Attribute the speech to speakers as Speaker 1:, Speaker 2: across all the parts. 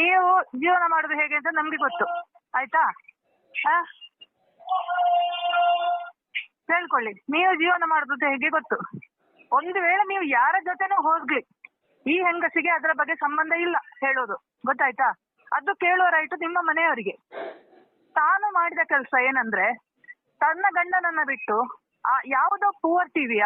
Speaker 1: ನೀವು ಜೀವನ ಮಾಡುದು ಹೇಗೆ ಅಂತ ನಮ್ಗೆ ಗೊತ್ತು. ಆಯ್ತಾ? ಆ? ಕೇಳ್ಕೊಳ್ಳಿ. ನೀವು ಜೀವನ ಮಾಡುದು ಹೇಗೆ ಗೊತ್ತು? ಒಂದು ವೇಳೆ ನೀವು ಯಾರ ಜೊತೆನೂ ಹೋಗ್ಲಿ, ಈ ಹೆಂಗಸಿಗೆ ಅದರ ಬಗ್ಗೆ ಸಂಬಂಧ ಇಲ್ಲ ಹೇಳೋದು. ಗೊತ್ತಾಯ್ತಾ? ಅದು ಕೇಳುವ ರೈಟು ನಿಮ್ಮ ಮನೆಯವರಿಗೆ. ತಾನು ಮಾಡಿದ ಕೆಲಸ ಏನಂದ್ರೆ, ತನ್ನ ಗಂಡನನ್ನ ಬಿಟ್ಟು, ಆ ಯಾವುದೋ ಪೂವರ್ ಟಿವಿಯ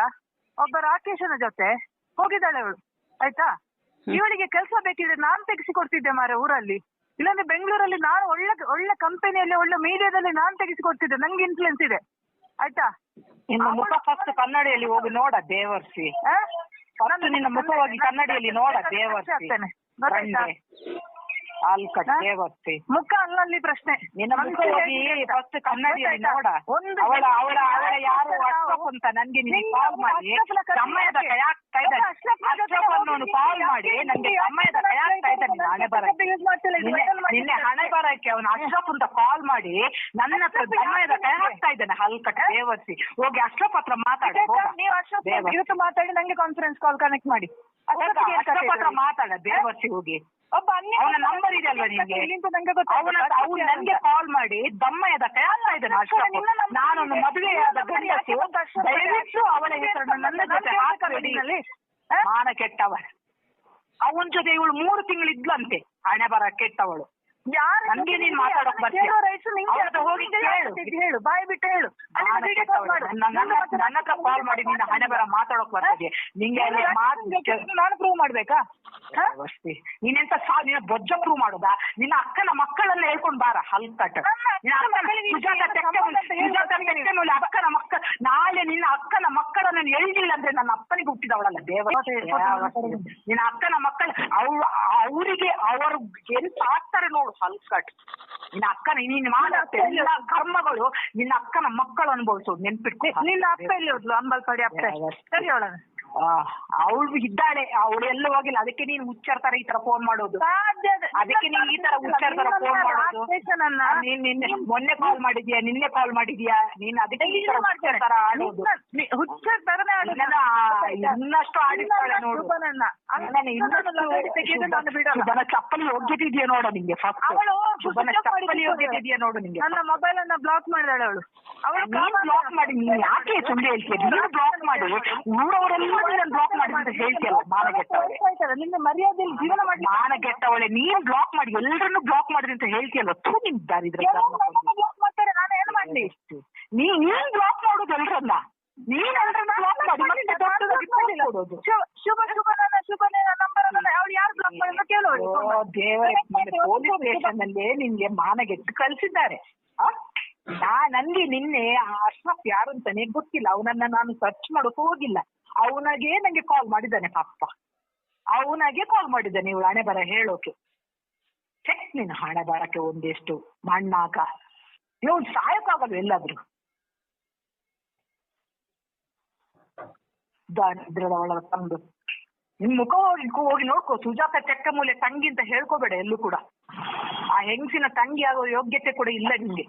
Speaker 1: ಒಬ್ಬ ರಾಕೇಶನ ಜೊತೆ ಹೋಗಿದ್ದಾಳೆ ಅವಳು. ಆಯ್ತಾ? ಇವಳಿಗೆ ಕೆಲಸ ಬೇಕಿದ್ರೆ ನಾನ್ ತೆಗಿಸಿಕೊಡ್ತಿದ್ದೆ ಮಾರೆ ಊರಲ್ಲಿ. ಇಲ್ಲಾಂದ್ರೆ ಬೆಂಗಳೂರಲ್ಲಿ ನಾನು ಒಳ್ಳೆ ಒಳ್ಳೆ ಕಂಪನಿಯಲ್ಲಿ ಒಳ್ಳೆ ಮೀಡಿಯಾದಲ್ಲಿ ನಾನ್ ತೆಗಿಸಿಕೊಡ್ತಿದ್ದೆ. ನಂಗೆ ಇನ್ಫ್ಲುಯೆನ್ಸ್ ಇದೆ. ಆಯ್ತಾ?
Speaker 2: ನಿನ್ನ ಮುಖ ಫಸ್ಟ್ ಕನ್ನಡಿಯಲ್ಲಿ ಹೋಗಿ ನೋಡ ದೇವರ್ಸಿ
Speaker 1: ಹ
Speaker 2: ಫಸ್ಟ್ ನಿನ್ನ ಮುಖ ಹೋಗಿ ಕನ್ನಡಿಯಲ್ಲಿ ನೋಡ ದೇವರ್ಸಿ
Speaker 1: ಹಾ?
Speaker 2: ದೇವರ್ಸಿ
Speaker 1: ಮುಖ ಅಲ್ಲಲ್ಲಿ ಪ್ರಶ್ನೆ.
Speaker 2: ನಿನ್ನ
Speaker 1: ಮುಖವಾಗಿ
Speaker 2: ಫಸ್ಟ್ ಕನ್ನಡಿಯಲ್ಲಿ? ನೋಡ. ಅವಳ ಅವಳ ಅವಳ ಯಾರು ವಾಟ್ಸಪ್ ಅಂತ ನನ್ಗೆ ನೀನು ಕಾಲ್ ಮಾಡಿ. ಸಮಯದ
Speaker 1: ಯಾಕೆ?
Speaker 2: ಕಯಾಗ್ತಾ ಇದ್ದಾನೆ ಕಾಲ್ ಮಾಡಿ. ನಂಗೆ
Speaker 1: ಯಾಕೆ
Speaker 2: ಸಮಯದ ಇದ್ದಾನೆ ಹಣೆ ಬರ ನಿನ್ನೆ. ಹಣೆ ಬರಕ್ಕೆ ಅವನು ಅಶ್ರಫ್ ಅಂತ ಕಾಲ್ ಮಾಡಿ ನನ್ನ ಹತ್ರ ಸಮಯದ? ಹಾಕ್ತಾ ಇದ್ದಾನೆ ಹಲ್ಕಟ್ ದೇವರ್ಸಿ ಹೋಗಿ ಅಶ್ರಫ್ ಹತ್ರ ಮಾತಾಡಿ?
Speaker 1: ನೀವು ಅಶ್ರಫ್ ಇವತ್ತು ಮಾತಾಡಿ ನಂಗೆ ಕಾನ್ಫರೆನ್ಸ್ ಕಾಲ್ ಕನೆಕ್ಟ್ ಮಾಡಿ.
Speaker 2: ಮಾತಾಡ ದೇವರ್ಸಿ ಹೋಗಿ.
Speaker 1: ಒಬ್ಬ
Speaker 2: ಅವನ ನಂಬರ್ ಇದೆ ಅಲ್ವಾ
Speaker 1: ನಂಗೆ?
Speaker 2: ಅವ್ನು ನನ್ಗೆ ಕಾಲ್ ಮಾಡಿ ದಮ್ಮಯದ ಕೈ ಹಾಕ್ತಾ ಇದ್ದಾನೆ ಅಶ್ರಫ್ ನಾನೊಂದು. ಮದುವೆಯಾದ ಗಂಡಸು? ದಯವಿಟ್ಟು ಅವಳ ಹೆಸರನ್ನು ನನ್ನ ಜೊತೆ ಹಾಕಬೇಡಿ. ಮಾನ ಕೆಟ್ಟವ ಅವನ ಜೊತೆ ಇವಳು ಮೂರು ತಿಂಗಳು ಇದ್ಲಂತೆ. ಹಣೆ ಬರ ಕೆಟ್ಟವಳು. ನನ್ಗೆ ನೀನ್ ಮಾತಾಡೋಕ್ ಬರ್ತೀಯ? ಹೋಗಿ
Speaker 1: ಹೇಳು ಬಾಯಿ ಬಿಟ್ಟು ಹೇಳು.
Speaker 2: ನನ್ನ ಹತ್ರ- ಕಾಲ್ ಮಾಡಿ ನಿನ್ನ ಹಣೆ ಬರ ಮಾತಾಡೋಕ್ ಬರ್ತದೆ ನಿಂಗೆ
Speaker 1: ನಾನು ಪ್ರೂವ್ ಮಾಡ್ಬೇಕಾ?
Speaker 2: ನೀನೆಂತ ಸಾ ನಿನ್ನ ಬೊಜ್ಜ ಪ್ರೂವ್ ಮಾಡೋದಾ? ನಿನ್ನ ಅಕ್ಕನ ಮಕ್ಕಳನ್ನ ಹೇಳ್ಕೊಂಡ್ ಬಾರ ಹಲ್
Speaker 1: ಕಟ್.
Speaker 2: ನಿನ್ನ
Speaker 1: ಅಕ್ಕನ
Speaker 2: ಮಕ್ಕ ನಾಳೆ ನಿನ್ನ ಅಕ್ಕನ ಮಕ್ಕಳನ್ನ ಎಳ್ದಿಲ್ಲ ಅಂದ್ರೆ ನನ್ನ ಅಪ್ಪನಿಗೆ ಹುಟ್ಟಿದವಳಲ್ಲ ದೇವ.
Speaker 1: ಮತ್ತೆ
Speaker 2: ನಿನ್ನ ಅಕ್ಕನ ಮಕ್ಕಳು ಅವ್ರ ಅವರಿಗೆ ಅವರು ಎಂತ ಆಗ್ತಾರೆ ನೋಡು. ಹಲ್ಕಟ್ ನಿನ್ನ ಅಕ್ಕನ ನೀನ್ ಎಲ್ಲ ಕರ್ಮಗಳು ನಿನ್ನ ಅಕ್ಕನ ಮಕ್ಕಳು ಅನುಭವಿಸೋದು ನೆನ್ಪಿಟ್ಕೊ.
Speaker 1: ನಿನ್ನ ಅಪ್ಪ ಎಲ್ಲಿ ಹೋದ್ಲು? ಅಂಬಲ್ಪಾಡಿ ಅಪ್ಪ. ಸರಿ ಅವಳನ್ನ.
Speaker 2: ಅವಳು ಇದ್ದಾಳೆ ಅವಳು ಎಲ್ಲೂ ಹೋಗಿಲ್ಲ. ಅದಕ್ಕೆ ನೀನು ಹುಚ್ಚಾರ್ತಾರೆ ಈ ತರ ಫೋನ್ ಮಾಡೋದು? ಅದಕ್ಕೆ ನೀನ್ ಈ ತರ ಹುಚ್ಚಾರ್ ತರ ಫೋನ್ ಮಾಡೋದು? ನೀನ್ ನಿನ್ನೆ ಮೊನ್ನೆ ಕಾಲ್ ಮಾಡಿದ್ಯಾ? ನಿನ್ನೆ ಕಾಲ್ ಮಾಡಿದ್ಯಾ? ನೀನ್ ಅದಕ್ಕೆ ಈ ತರ ಹುಚ್ಚಾರ್ ತರ ಆಡೋದು?
Speaker 1: ಹುಚ್ಚರ್ ತರನೇ ಆಡೋದು.
Speaker 2: ಇನ್ನಷ್ಟು ಆಡಿಸ್ತಾಳೆ ನೋಡು. ಇನ್ನಷ್ಟು
Speaker 1: ನಾನು ಬಿಡಲ್ಲ.
Speaker 2: ಚಪ್ಪಲಿ ಒಗ್ಗಿಟ್ಟಿದ್ಯಾ ನೋಡು ನಿಂಗೆ ಫಸ್ಟ್
Speaker 1: ಅವಳು
Speaker 2: ಚಪ್ಪಲಿ ಒಗ್ಗಿಟ್ಟಿದ್ಯಾ ನೋಡು ನಿಂಗೆ
Speaker 1: ನನ್ನ ಮೊಬೈಲ್ ಅನ್ನ ಬ್ಲಾಕ್ ಮಾಡಿದಾಳೆ ಅವಳು. ಅವಳು
Speaker 2: ಬ್ಲಾಕ್ ಮಾಡಿ ನೀನ್ ಯಾಕೆ ಸುಳ್ಳು ಹೇಳ್ತೀಯ ನೀನು ಬ್ಲಾಕ್ ಮಾಡಿ. ಊರವರೆಲ್ಲ ನೀನ್ ಬ್ಲಾಕ್ ಮಾಡಿ ಅಂತ ಹೇಳ್ತಿಯಲ್ಲ ಮಾನಗೆಟ್ಟವಳೆ?
Speaker 1: ಆಯ್ತಲ್ಲ ನಿನ್ನ ಮರ್ಯಾದೆಯಲ್ಲಿ ಜೀವನ ಮಾಡಿ
Speaker 2: ಮಾನಗೆಟ್ಟವಳೆ ನೀನ್ ಬ್ಲಾಕ್ ಮಾಡಿ ಎಲ್ಲರನ್ನು ಬ್ಲಾಕ್ ಮಾಡಿದ್ರಿ ಅಂತ ಹೇಳ್ತಿಯಲ್ಲ ತೂ ನಿಮ್ ದಾರಿದ್ರೆ
Speaker 1: ಬ್ಲಾಕ್ ಮಾಡ್ತಾರೆ ನಾನು ಏನು ಮಾಡ್ಲಿ?
Speaker 2: ನೀ ನೀನ್ ಬ್ಲಾಕ್ ಮಾಡೋದು ಎಲ್ರನ್ನ? ನೀನ್ ಎಲ್ರನ್ನ ಬ್ಲಾಕ್ ಮಾಡಿ ಮತ್ತೆ
Speaker 1: ಶುಭ- ಶುಭ ಶುಭನ ಶುಭನೇ ನಂಬರ್ ಅವಳು ಯಾರು ಬ್ಲಾಕ್ ಮಾಡಿದ್ರು ಕೇಳೋಳು
Speaker 2: ದೇವರೇ ಪೊಲೀಸ್ ಸ್ಟೇಷನ್ ಅಲ್ಲಿ ನಿನ್ಗೆ ಮಾನಗೆಟ್ಟು ಕಳ್ಸಿದ್ದಾರೆ. ಆ? ನಾ ನನ್ಗೆ ನಿನ್ನೆ ಆ ಅಶ್ರಫ್ ಯಾರು ಅಂತಾನೆ ಗೊತ್ತಿಲ್ಲ ಅವನನ್ನ ನಾನು ಸರ್ಚ್ ಮಾಡೋಕೆ ಹೋಗಿಲ್ಲ. ಅವನಾಗೆ ನಂಗೆ ಕಾಲ್ ಮಾಡಿದ್ದಾನೆ ಪಾಪ. ಅವನಾಗೆ ಕಾಲ್ ಮಾಡಿದ್ದಾನೆ ನೀವು ಹಣೆ ಬರ ಹೇಳೋಕೆ. ಚೆಕ್ ನೀನು ಹಣೆ ಬರಕ್ಕೆ ಒಂದಿಷ್ಟು ಮಣ್ಣಾಕ. ನೀವು ಸಾಯಕ್ಕಾಗಲ್ಲ ಎಲ್ಲಾದ್ರೂ. ದಾರಿದ್ರ್ಯದ ತಂದು. ನಿನ್ ಮುಖ ಹೋಗಿ ಹೋಗಿ ನೋಡ್ಕೋ, ಸುಜಾತ ಚೆಕ್ಕ ಮೂಲೆ ತಂಗಿ ಅಂತ ಹೇಳ್ಕೋಬೇಡ ಎಲ್ಲೂ ಕೂಡ. ಹೆಂಗಸಿನ ತಂಗಿ ಆಗೋ ಯೋಗ್ಯತೆ ಕೂಡ ಇಲ್ಲ ನಿಮ್ಗೆ.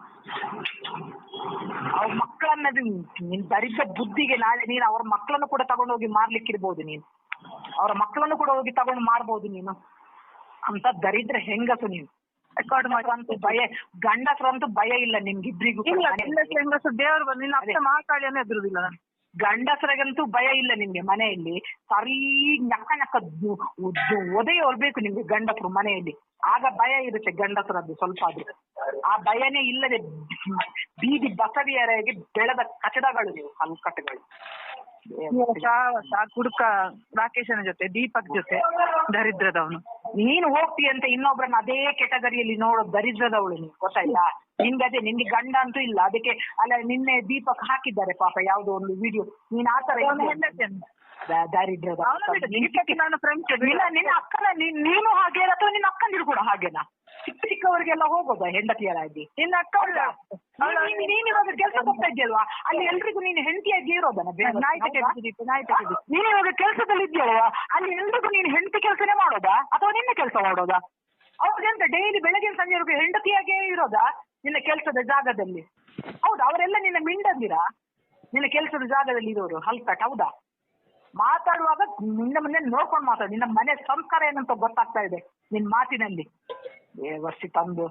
Speaker 2: ಅವ್ರ ಮಕ್ಕಳನ್ನದು ನಿನ್ ದರಿದ್ರ ಬುದ್ಧಿಗೆ ನಾಳೆ ನೀನು ಅವ್ರ ಮಕ್ಕಳನ್ನು ಕೂಡ ತಗೊಂಡು ಹೋಗಿ ಮಾರ್ಲಿಕ್ಕಿರ್ಬೋದು ನೀನು. ಅವ್ರ ಮಕ್ಕಳನ್ನು ಕೂಡ ಹೋಗಿ ತಗೊಂಡು ಮಾಡ್ಬೋದು ನೀನು. ಅಂತ ದರಿದ್ರ ಹೆಂಗಸು ನೀನು. ಭಯ ಗಂಡಸರಂತೂ ಭಯ ಇಲ್ಲ ನಿಮ್ಗಿಬ್ರಿಗೂ
Speaker 1: ಇಲ್ಲ ಹೆಂಗಸು ದೇವರು ಬಂದು ನಿನ್ನ ಅಪ್ಪ ಮಾತಾಡಿಯನ್ನು ಎದುರುದಿಲ್ಲ. ನಾನು
Speaker 2: ಗಂಡಸರಿಗಂತೂ ಭಯ ಇಲ್ಲ ನಿಮ್ಗೆ ಮನೆಯಲ್ಲಿ. ಸರಿ ನಕ್ಕ ನಕ್ಕ ದು- ಉದ್ದು ಒದೆ ಹೊರ್ಬೇಕು ನಿಮ್ಗೆ ಗಂಡಸರು ಮನೆಯಲ್ಲಿ. ಆಗ ಭಯ ಇರುತ್ತೆ ಗಂಡಸರದ್ದು ಸ್ವಲ್ಪ ಅದು ಆ ಭಯನೇ ಇಲ್ಲದೆ ಬೀದಿ ಬಸವಿಯರಿಗೆ ಬೆಳೆದ ಕಟ್ಟಡಗಳು ನೀವು
Speaker 1: ಕಲ್ಕಟ್ಟುಗಳು ಕುಡುಕ ರಾಕೇಶನ ಜೊತೆ ದೀಪಕ್ ಜೊತೆ ದರಿದ್ರದವನು.
Speaker 2: ನೀನು ಹೋಗ್ತಿ ಅಂತ ಇನ್ನೊಬ್ರನ್ನ ಅದೇ ಕೆಟಗರಿಯಲ್ಲಿ ನೋಡೋ ದರಿದ್ರದವಳು ನೀನು ಗೊತ್ತಾಯ್ತಾ? ನಿನ್ಗೆ ಅದೇ ನಿನ್ಗೆ ಗಂಡ ಅಂತೂ ಇಲ್ಲ. ಅದಕ್ಕೆ ಅಲ್ಲ ನಿನ್ನೆ ದೀಪಕ್ ಹಾಕಿದ್ದಾರೆ ಪಾಪ ಯಾವ್ದೋ ಒಂದು ವಿಡಿಯೋ ನೀನ್ ಆತರ ದರಿದ್ರದ
Speaker 1: ನಾನು ಫ್ರೆಂಡ್ಸ್
Speaker 2: ನಿನ್ನ ಅಕ್ಕನ ನೀನ್- ನೀನು ಹಾಗೆ ಅಥವಾ ನಿನ್ನ ಅಕ್ಕಂದಿರು ಕೂಡ ಹಾಗೇನಾ? ಚಿಕ್ಕ ಚಿಕ್ಕವರಿಗೆಲ್ಲ ಹೋಗೋದಾ ಹೆಂಡತಿಯರಾಗಿ?
Speaker 1: ನಿನ್ನ ಅಕ್ಕ
Speaker 2: ನೀನ್- ಇವಾಗ ಕೆಲಸ ಹೋಗ್ತಾ ಇದೆಯಲ್ವಾ ಅಲ್ಲಿ ಎಲ್ರಿಗೂ ನೀನು ಹೆಂಡತಿಯಾಗಿ ಇರೋದನ್ನ ಬೇರೆ
Speaker 1: ನಾಯಿ ತೆಗೆದು ದೀಪ ನಾಯಿ ತೆಗೆದು
Speaker 2: ನೀನ್ ಇವಾಗ ಕೆಲಸದಲ್ಲಿ ಇದೆಯಲ್ವಾ ಅಲ್ಲಿ ಎಲ್ರಿಗೂ ನೀನು ಹೆಂಡತಿ ಕೆಲಸನೇ ಮಾಡೋದಾ? ಅಥವಾ ನಿನ್ನ ಕೆಲಸ ಮಾಡೋದಾ? ಅವ್ರಿಗೆಂತ ಡೈಲಿ ಬೆಳಗ್ಗೆ ಸಂಜೆವರೆಗೂ ಹೆಂಡತಿಯಾಗೇ ಇರೋದಾ ನಿನ್ನ ಕೆಲಸದ ಜಾಗದಲ್ಲಿ? ಹೌದಾ? ಅವರೆಲ್ಲ ನಿನ್ನ ಮಿಂಡಂದಿರಾ? ನಿನ್ನ ಕೆಲಸದ ಜಾಗದಲ್ಲಿ ಇರೋರು ಹಲ್ಕಟ್ ಹೌದಾ? ಮಾತಾಡುವಾಗ ನಿನ್ನ ಮನೆ ನೋಡ್ಕೊಂಡು ಮಾತಾಡು. ನಿನ್ನ ಮನೆ ಸಂಸ್ಕಾರ ಏನಂತ ಗೊತ್ತಾಗ್ತಾ ಇದೆ ನಿನ್ ಮಾತಿನಲ್ಲಿ. व्यवस्थितं भो